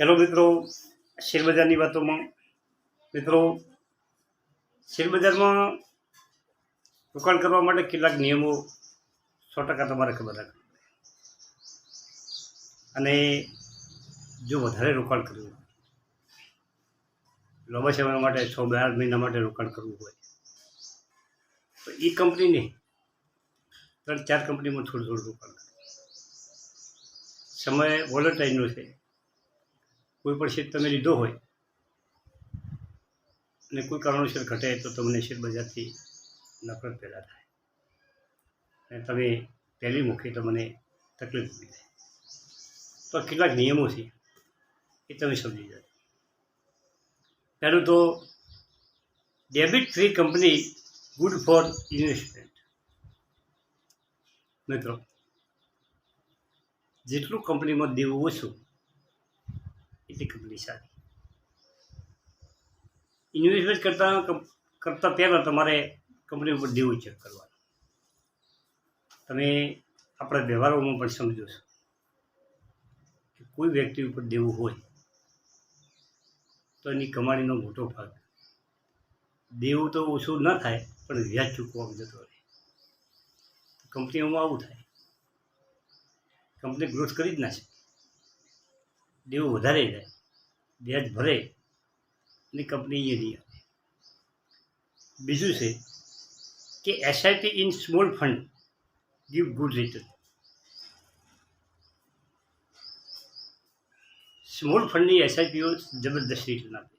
Hello મિત્રો શેરબજારની વાતોમાં. મિત્રો શેરબજારમાં રોકાણ કરવા માટે કેટલાક નિયમો સો ટકા તમારે ખબર રાખવા અને જો વધારે રોકાણ કરવું હોય, લાંબા સમય માટે છ બાર મહિના માટે રોકાણ કરવું હોય તો એ કંપનીને ત્રણ ચાર કંપનીમાં થોડું થોડું રોકાણ સમય વોલેટાઇલનો છે. કોઈ પણ શેર તમે લીધો હોય અને કોઈ કારણોસર ઘટે તો તમને શેર બજારથી નફરત પેદા થાય. અને તમે પહેલી મૂકી તમને તકલીફ ઊભી થાય. તો કેટલાક નિયમો છે એ તમે સમજી જાઓ. પહેલું તો debit free company good for investment. મિત્રો, જેટલું કંપનીમાં દેવું ઓછું એટલી કંપની સારી ઇન્વેસ્ટમેન્ટ કરતાં કરતાં પહેલાં તમારે કંપની ઉપર દેવું ચેક કરવાનું તમે આપણા વ્યવહારોમાં પણ સમજો છો કે કોઈ વ્યક્તિ ઉપર દેવું હોય તો એની કમાણીનો મોટો ભાગ દેવું તો ઓછું ન થાય પણ વ્યાજ ચૂકવવામાં જતો રહે કંપનીઓમાં આવું થાય કંપની ગ્રોથ કરી જ ના શકે દેવું વધારે જાય વ્યાજ ભરે અને કંપની એ નહીં આપે. બીજું છે કે SIP in small fund give good return small ફંડની એસઆઈપીઓ જબરદસ્ત રિટર્ન આપે.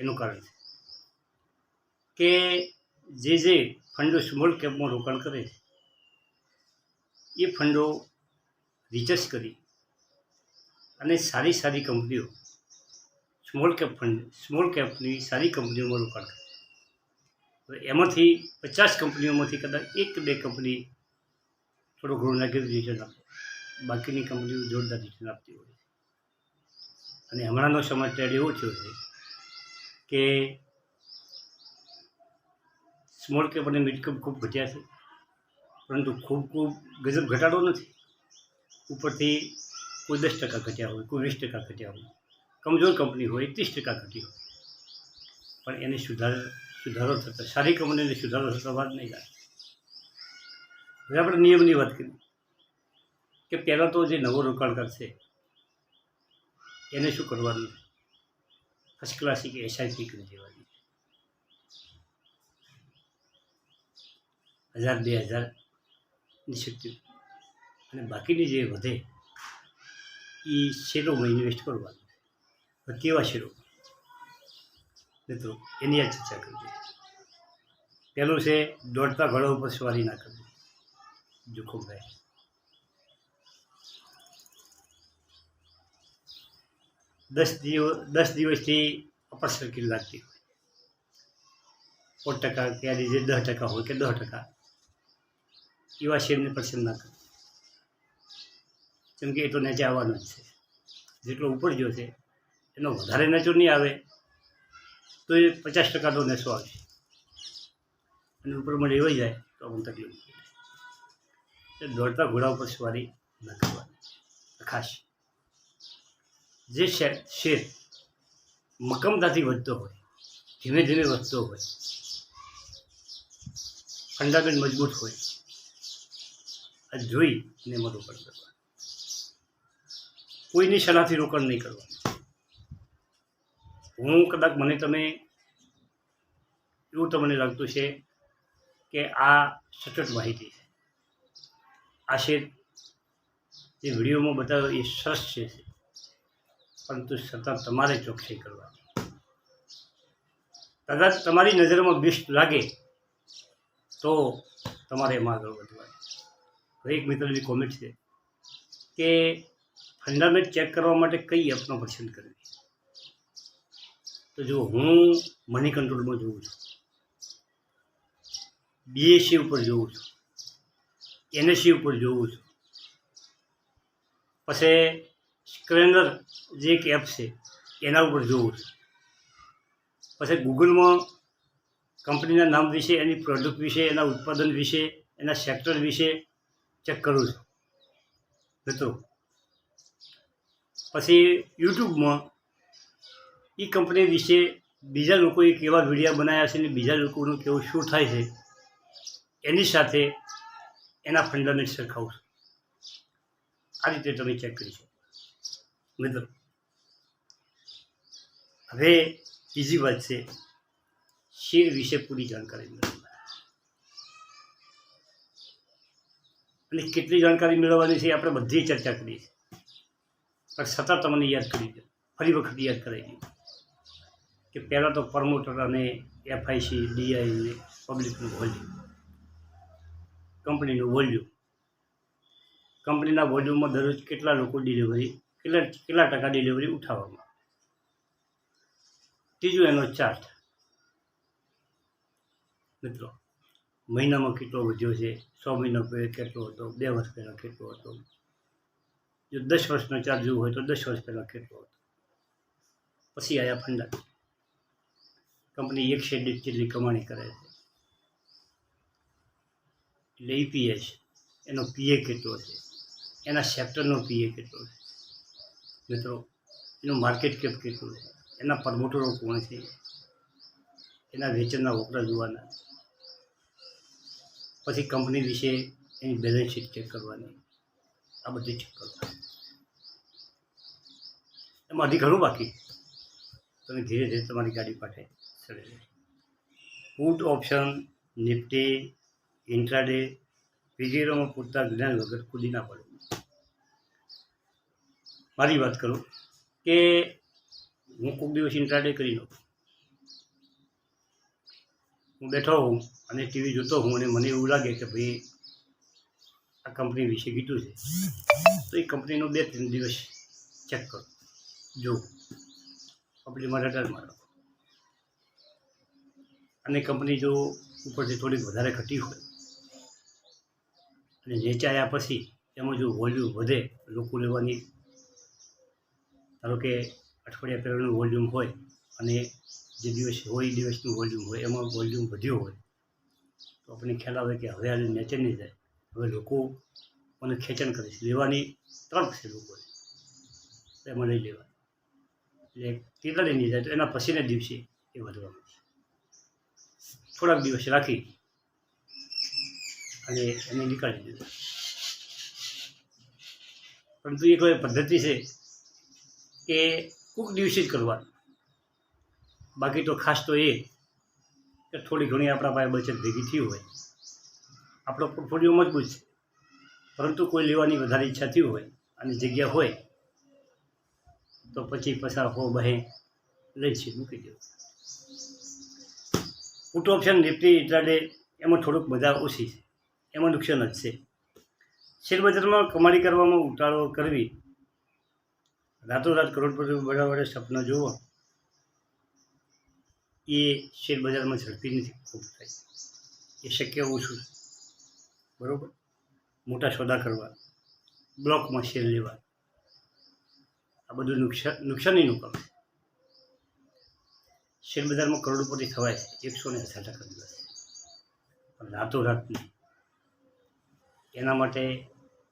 એનું કારણ છે કે જે જે ફંડો સ્મોલ કેપમાં રોકાણ કરે છે, એ ફંડો રિસર્ચ કરી અને સારી સારી કંપનીઓ સ્મોલ કેપ ફંડ સ્મોલ કેપની સારી કંપનીઓમાં રોકાણ કરે. એમાંથી પચાસ કંપનીઓમાંથી કદાચ એક બે કંપની થોડું ઘણું નેગેટિવ રિટર્ન આપે. બાકીની કંપનીઓ જોરદાર રિટર્ન આપતી હોય. અને હમણાંનો સમાચાર એવો થયો છે કે સ્મોલ કેપ અને મિડ કેપ ખૂબ ઘટ્યા છે. પરંતુ ખૂબ ખૂબ ગજબ ઘટાડો નથી. ઉપરથી કોઈ દસ ટકા ઘટ્યા હોય, કોઈ વીસ ટકા ઘટ્યા હોય, કમજોર કંપની હોય, ત્રીસ ટકા ઘટી હોય. પણ એને સુધાર, સુધારો થતા, સારી કંપનીને સુધારો થતા વાત નહીં લાગે. હવે આપણે નિયમની વાત કરીએ કે પહેલાં તો જે નવો રોકાણ કરશે એને શું કરવાનું? ફર્સ્ટ ક્લાસી કે એસઆઈપી કરી દેવાની. હજાર, બે હજાર નિશ્ચિત અને બાકીની જે વધે એ શેરોમાં ઇન્વેસ્ટ કરવાનું હવે કેવા શેરો મિત્રો, એની આ ચર્ચા કરીએ પહેલું છે, દોડતા ઘોડા ઉપર સવારી ના કરવી. જોખમભાઈ. દસ દિવસ દસ દિવસથી અપર સર્કિટ લાગતી હોય. પોત ટકા કે આ જે દસ ટકા હોય કે દસ ટકા. એવા શેરને પસંદ ના કરવું. કેમ કે એ તો નીચે આવવાનો જ છે. જેટલો ઉપર છે, એનો વધારે નચો નહીં આવે, તો એ પચાસ ટકા તો નશો આવશે. અને ઉપર મને એવાઈ જાય, તો અમને તકલીફ એટલે દોડતા ઘોડા ઉપર સવારી ન કરવાની. ખાસ. જે શેર શેર મક્કમતાથી વધતો હોય, ધીમે ધીમે વધતો હોય ફંડામેન્ટ મજબૂત હોય, આ જોઈ ને રોકાણ કરવાનું કોઈની સલાહથી રોકાણ નહીં કરવાનું. હું કદાચ મને તમે, એવું તમને લાગતું છે કે આ સચોટ માહિતી છે. આ શેર જે વિડીયોમાં બતાવ્યો એ સરસ છે. પરંતુ સતત તમારે ચોકસાઈ કરવાની. કદાચ તમારી નજરમાં બેસ્ટ લાગે તો તમારે એમાં આગળ વધવાનું. હવે એક મિત્રની કોમેન્ટ છે કે ફંડામેન્ટ ચેક કરવા માટે કઈ એપનો પસંદ કરવી? તો જો હું મની કંટ્રોલમાં જોઉં છું. બીએસસી ઉપર જોઉં છું. એનએસસી ઉપર જોઉં છું. પછી સ્ક્રેનર જે એક એપ છે, એના ઉપર જોઉં છું. પછી ગૂગલમાં કંપનીના નામ વિશે, એની પ્રોડક્ટ વિશે, એના ઉત્પાદન વિશે, એના સેક્ટર વિશે ચેક કરું છું. મિત્રો પછી યુટ્યુબમાં એ કંપની વિશે બીજા લોકોએ કેવા વિડીયા બનાવ્યા છે ને બીજા લોકોનું કેવું શું થાય છે, એની સાથે એના ફંડામેન્ટ સરખાવું છું. આ રીતે તમે ચેક કરી શકો. મિત્રો, હવે બીજી વાત છે, શેર વિશે પૂરી જાણકારી મેળવવાની. અને કેટલી જાણકારી મેળવવાની છે આપણે બધી ચર્ચા કરી છે પણ સતત તમને યાદ કરી દો. ફરી વખત યાદ કરાવી દઉં કે પહેલાં તો પ્રમોટર અને એફઆઈસી ડીઆઈને પબ્લિકનું વોલ્યુમ કંપનીનું વોલ્યુમ કંપનીના વોલ્યુમમાં દરરોજ કેટલા લોકો ડિલિવરી કેટલા કેટલા ટકા ડિલિવરી ઉઠાવવામાં ત્રીજું એનો ચાર્ટ મિત્રો, મહિનામાં કેટલો વધ્યો છે? સો મહિના પહેલાં કેટલો હતો? બે વર્ષ પહેલાં કેટલો હતો? જો દસ વર્ષનો ચાર્જ જોવો હોય તો દસ વર્ષ પહેલાં કેટલો હતો પછી આયા ફંડા કંપની એક શેર દીઠ જેટલી કમાણી કરે છે એટલે ઈપીએસ એનો પીએ કેટલો છે એના સેક્ટરનો પીએ કેટલો છે મિત્રો એનું માર્કેટ કેપ કેટલું છે એના પ્રમોટરો કોણ છે એના વેચાણના વપરા જોવાના પછી કંપની વિશે એની બેલેન્સ શીટ ચેક કરવાની આ બધી ચેક કરવાની એમાં હજી ઘણું બાકી તમે ધીરે ધીરે તમારી ગાડી પાઠે ચડે પુટ ઓપ્શન નિફ્ટી ઇન્ટ્રાડે વગેરેમાં પૂરતા જ્ઞાન વગર કૂદી ના પડે. મારી વાત કરું કે હું કોઈક દિવસ ઇન્ટ્રાડે કરી નાખું હું બેઠો હોઉં અને ટીવી જોતો હોઉં અને મને એવું લાગે કે ભાઈ આ કંપની વિશે કીધું છે. તો એ કંપનીનો બે ત્રણ દિવસ ચેક કરો. જો કંપનીમાં રટાર મારો. અને કંપની જો ઉપરથી થોડીક વધારે ઘટી હોય, અને વેચાયા પછી એમાં જો વોલ્યુમ વધે, લોકો લેવાની, ધારો કે અઠવાડિયા પહેલાંનું વોલ્યુમ હોય, અને જે દિવસ હોય એ દિવસનું વોલ્યુમ હોય, એમાં વોલ્યુમ વધ્યો હોય, તો આપણને ખ્યાલ આવે કે હવે આજે નેચર નહીં જાય. હવે લોકો મને ખેંચણ કરે છે. લેવાની તરફ છે લોકોને. એમાં લઈ લેવા એટલે તેટલા નહીં જાય તો એના પછીના દિવસે એ વધવાનું થોડાક દિવસ રાખી અને એને નીકાળી દીધું પરંતુ એક પદ્ધતિ છે કે કોઈક દિવસે જ કરવાનું. બાકી તો ખાસ તો એ કે થોડી ઘણી આપણા પાસે બચત ભેગી થઈ હોય. આપણો પોર્ટફોલિયો મજબૂત છે. પરંતુ કોઈ લેવાની વધારે ઈચ્છા થઈ હોય અને જગ્યા હોય તો પછી પસાર હો બહે લઈ છે મૂકી દો. પુટ ઓપ્શન નિફ્ટી ઇન્ટ્રાડે એમાં થોડુંક મજા ઓછી છે. એમાં નુકસાન જ છે. શેરબજારમાં કમાણી કરવામાં ઉતારો કરવી. રાતોરાત કરોડપતિ બધા વડે સપના જોવો એ શેરબજારમાં ઝડપી નથી, ખૂબ થાય. એ શક્ય ઓછું બરાબર? મોટા સોદા કરવા. બ્લોકમાં શેર લેવા. આ બધું નુકસાન નુકસાનીનું કામ. છે શેરબજારમાં કરોડોપતિ થવાય છે, એકસો ને અઢાર ટકા દિવસ. પણ નહીં. એના માટે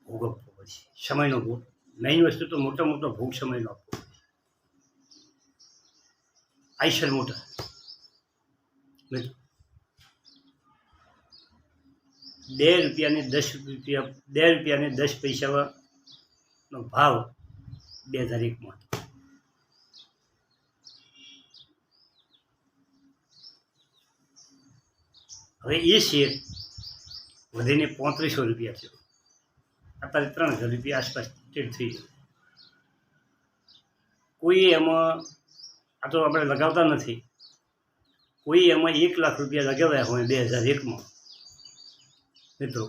ભોગ આપવો પડશે. સમયનો ભોગ. મેઇન વસ્તુ તો મોટા મોટો ભોગ સમયનો આપવો પડશે. આઈસર મોટા બે રૂપિયાને દસ રૂપિયા બે રૂપિયાને દસ પૈસાનો ભાવ બે હજાર એકમાં. હવે એ શેર વધીને પોત્રીસો રૂપિયા થયો. અત્યારે ત્રણ હજાર રૂપિયા આસપાસ ટ્રેડ થઈ ગયો. કોઈ એમાં, આ તો આપણે લગાવતા નથી. કોઈ એમાં એક લાખ રૂપિયા લગાવ્યા હોય બે હજાર એકમાં. મિત્રો,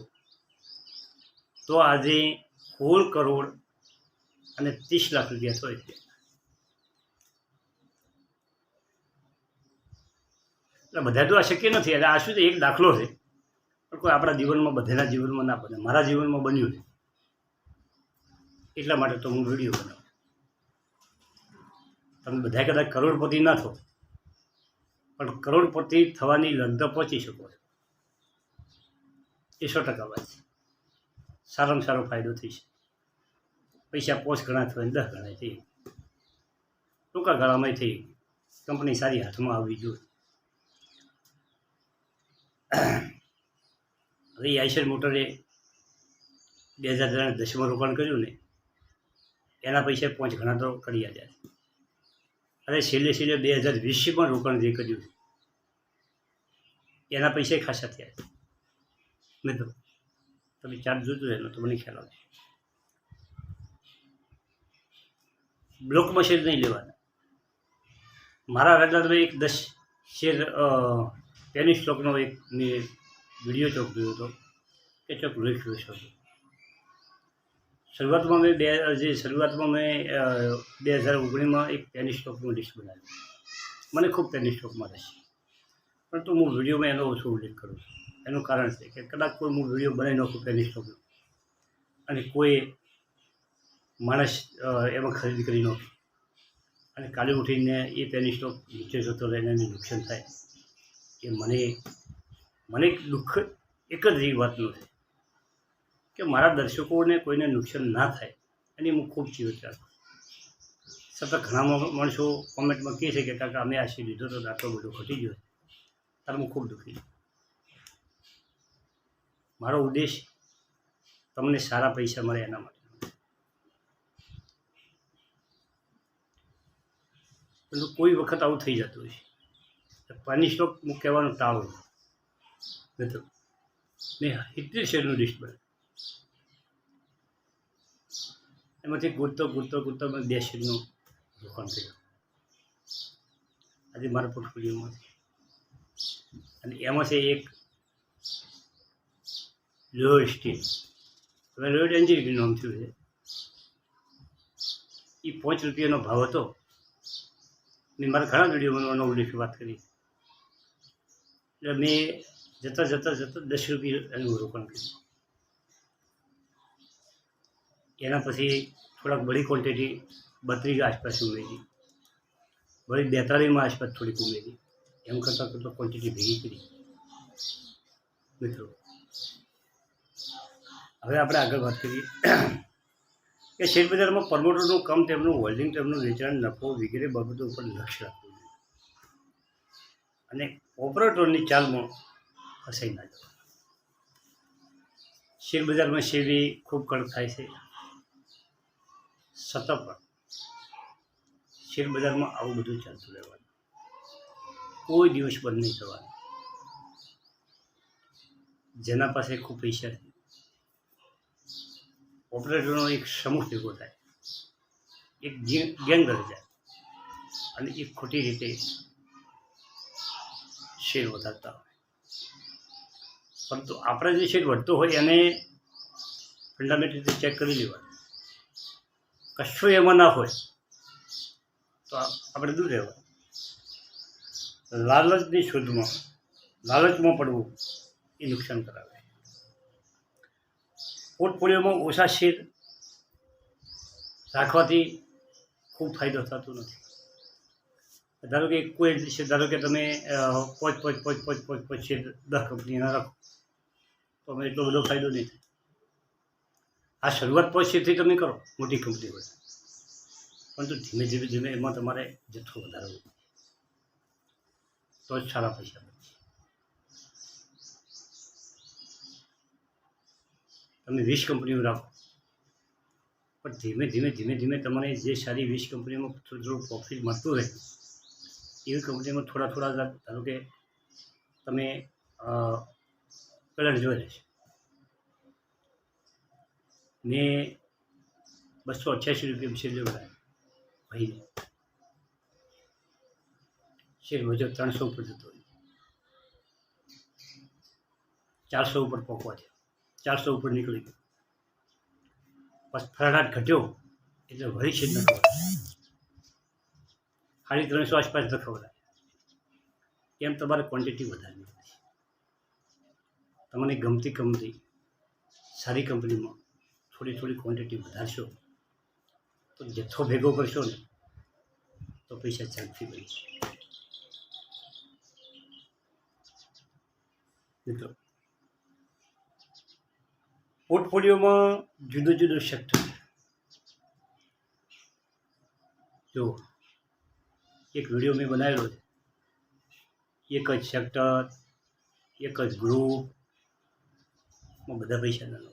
તો આજે સોળ કરોડ અને ત્રીસ લાખ રૂપિયા થાય છે. એટલે બધા તો આ શક્ય નથી. એટલે આ શું એક દાખલો છે. પણ કોઈ આપણા જીવનમાં, બધાના જીવનમાં ના બને. મારા જીવનમાં બન્યું છે. એટલા માટે તો હું વીડિયો બનાવું. તમે બધા કદાચ કરોડપતિ ના થો. પણ કરોડપતિ થવાની લગ્ન પહોંચી શકો છો. એ સો ટકા વાત છે. સારામાં સારો ફાયદો થઈ છે પૈસા પોચ ગણા થયો દસ ગણા થઈ ટૂંકા ગાળામાં થઈ કંપની સારી હાથમાં આવવી જોઈએ હવે આઈસર મોટરે બે હજાર ત્રણ દસમાં રોકાણ કર્યું ને, એના પૈસા પાંચ ઘણા તો કરી આવ્યા અરે છેલ્લે છેલ્લે બે હજાર વીસમાં રોકાણ જે કર્યું એના પૈસા ખાસા થયા છે. મિત્રો, તમે ચાર્જ જોજો એનો તો મને ખ્યાલ આવશે. બ્લોકમાં શેર નહીં લેવાના. મારા રડારમાં એક દસ શેર ટેનિસ સ્ટોકનો એક મેં વીડિયો ચોક હતો. કે ચોક લખ્યું છે? શરૂઆતમાં મેં બે, જે શરૂઆતમાં મેં બે હજાર ઓગણીસમાં એક ટેનિસ સ્ટોકનું લિસ્ટ બનાવ્યું. મને ખૂબ ટેનિસ સ્ટોકમાં રસ છે. પરંતુ હું વિડીયોમાં એનો ઓછો ઉલ્લેખ કરું છું. એનું કારણ છે કે કદાચ કોઈ હું વીડિયો બનાવી નાખું ટેનિસ સ્ટોકનો અને કોઈ માણસ એમાં ખરીદી કરી નાખે અને કાલે ઉઠીને એ પેની સ્ટોક નીચે જતો રહીને એને નુકસાન થાય. એ મને મને દુઃખ, એક જ એવી વાતનું છે કે મારા દર્શકોને કોઈને નુકસાન ના થાય. અને હું ખૂબ રાખું સતત ઘણા માણસો કોમેન્ટમાં કહે છે કે, કાકા, અમે આ સી લીધો તો આટલો બધો ઘટી ગયો. ત્યારે હું ખૂબ દુઃખી મારો ઉદ્દેશ, તમને સારા પૈસા મળે એના માટે. પરંતુ કોઈ વખત આવું થઈ જતું હોય. છે પાણી સ્ટોક હું કહેવાનું ટાળું નથી ને સિત્તેર શેરનું લિસ્ટ બને એમાંથી ગૂંચતો ગૂંચતો ગૂંચતો મને બે શેરનું રોકાણ થયું. આજે મારા પોર્ટફોલિયોમાં અને એમાં છે એક લોયર સ્ટીલ. હવે લોયર એન્જિનિયરિંગ નામ છે. એ પાંચ રૂપિયાનો ભાવ હતો. મેં મારા ઘણા વિડીયોમાં એનો ઉલ્લેખ વાત કરી. એટલે મેં જતાં જતાં જતાં દસ રૂપિયા એનું રોકાણ કર્યું. એના પછી થોડાક બડી ક્વોન્ટિટી બત્રીસ આસપાસ ઉમેરી વળી બેતાળીસમાં આસપાસ થોડીક ઉમેરી એમ કરતાં કરતાં ક્વોન્ટિટી ભેગી કરી. મિત્રો, હવે આપણે આગળ વાત કરીએ. કે શેર બજારમાં પ્રમોટરનું કામ તેમનું હોલ્ડિંગ તેમનું, વેચાણ, નફો વગેરે બાબતો ઉપર લક્ષ્ય રાખવું જોઈએ. અને ઓપરેટરની ચાલમાં ફસાઈ ના જવું શેર બજારમાં શેરી ખૂબ કડક થાય છે. સતત પણ શેર બજારમાં આવું બધું ચાલતું રહેવાનું. કોઈ દિવસ બંધ નહીં થવાનું. જેના પાસે ખૂબ પૈસા છે. ઓપરેટરનો એક સમૂહ ભેગો થાય. એક ગેંગ રહી જાય અને એ ખોટી રીતે શેર વધારતા હોય. પરંતુ આપણે જે શેર વધતો હોય એને ફંડામેન્ટલી ચેક કરી લેવાનું. કશું એમાં ના હોય, તો આપણે દૂર રહેવાનું. લાલચની શોધમાં, લાલચમાં પડવું એ નુકસાન કરાવે. પોર્ટફોલિયોમાં ઓછા શેર રાખવાથી ખૂબ ફાયદો થતો નથી. ધારો કે કોઈ શેર, ધારો કે તમે પાંચ પાંચ પાંચ પાંચ પાંચ પાંચ શેર દસ કંપનીના રાખો, તો અમે એટલો બધો ફાયદો નહીં થાય. આ શરૂઆત પાંચ શેરથી તમે કરો, મોટી કંપની હોય પરંતુ ધીમે ધીમે ધીમે એમાં તમારે જથ્થો વધારવો. તો જ સારા પૈસા બનશે. તમે વીસ કંપનીઓ રાખો. પણ ધીમે ધીમે ધીમે ધીમે તમને જે સારી વીસ કંપનીઓમાં થોડું થોડું પ્રોફિટ મળતું રહે, એવી કંપનીમાં થોડા થોડા ધારો કે તમે કલર જોઈ રહેશે મેં બસો અઠ્યાસી રૂપિયા શેર જોડાય ભાઈને શેર બજાર ત્રણસો ઉપર જતો હોય ચારસો ઉપર પહોંચવા છે ચારસો ઉપર નીકળી પછી ફરાટ ઘટ્યો, એટલે વળી છે સાડી ત્રણસો આસપાસ ખબર એમ તમારે ક્વોન્ટિટી વધારવી તમને ગમતી કંપની, સારી કંપનીમાં થોડી થોડી ક્વોન્ટિટી વધારશો, તો જથ્થો ભેગો કરશો ને, તો પૈસા ચાલતી બની જાય મિત્રો પોર્ટફોલિયોમાં જુદો જુદો સેક્ટર છે જો એક વીડિયો મેં બનાવેલો છે એક જ સેક્ટર એક જ ગ્રુપમાં બધા પૈસા ના લો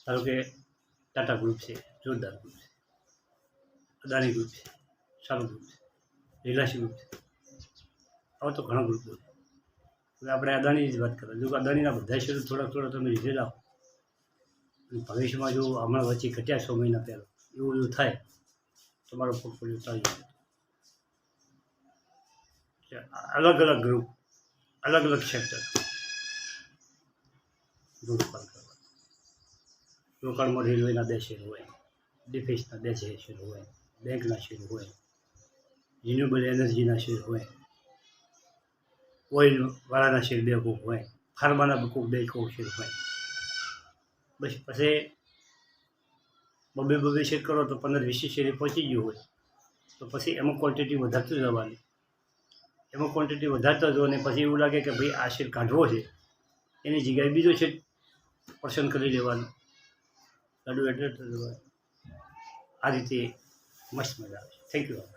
ધારો કે ટાટા ગ્રુપ છે જોરદાર ગ્રુપ છે અદાણી ગ્રુપ છે સારું ગ્રુપ છે રિલાયન્સ ગ્રુપ છે આવા તો ઘણા ગ્રુપો છે હવે આપણે અદાણીની જ વાત કરો જો અદાણીના બધા શેર થોડા થોડા તમે લીધેલા ભવિષ્યમાં જો હમણાં વચ્ચે ઘટ્યા છ મહિના પહેલાં એવું બધું થાય, તમારો પોર્ટફોલિયો ચાલી જાય. અલગ અલગ ગ્રુપ અલગ અલગ સેક્ટર રોકાણ કરવા. રોકાણમાં રેલવેના બે શેર હોય ડિફેન્સના બે શેર હોય બેંકના શેર હોય રિન્યુએબલ એનર્જીના શેર હોય. ઓઇલવાળાના શેર બે કોક હોય, ફાર્માના કોક બે કોક શેર હોય. બસ, પછી બબે બબે શેર કરો તો પંદર વીસ શેર પહોંચી ગયું હોય. તો પછી એમાં ક્વોન્ટિટી વધારતું જવાની. એમાં ક્વોન્ટિટી વધારતા જો અને પછી એવું લાગે કે ભાઈ આ શેર કાઢવો છે. એની જગ્યાએ બીજો શેર પસંદ કરી લેવાનો. લાડુ એટલે આ રીતે મસ્ત મજા આવે થેન્ક યુ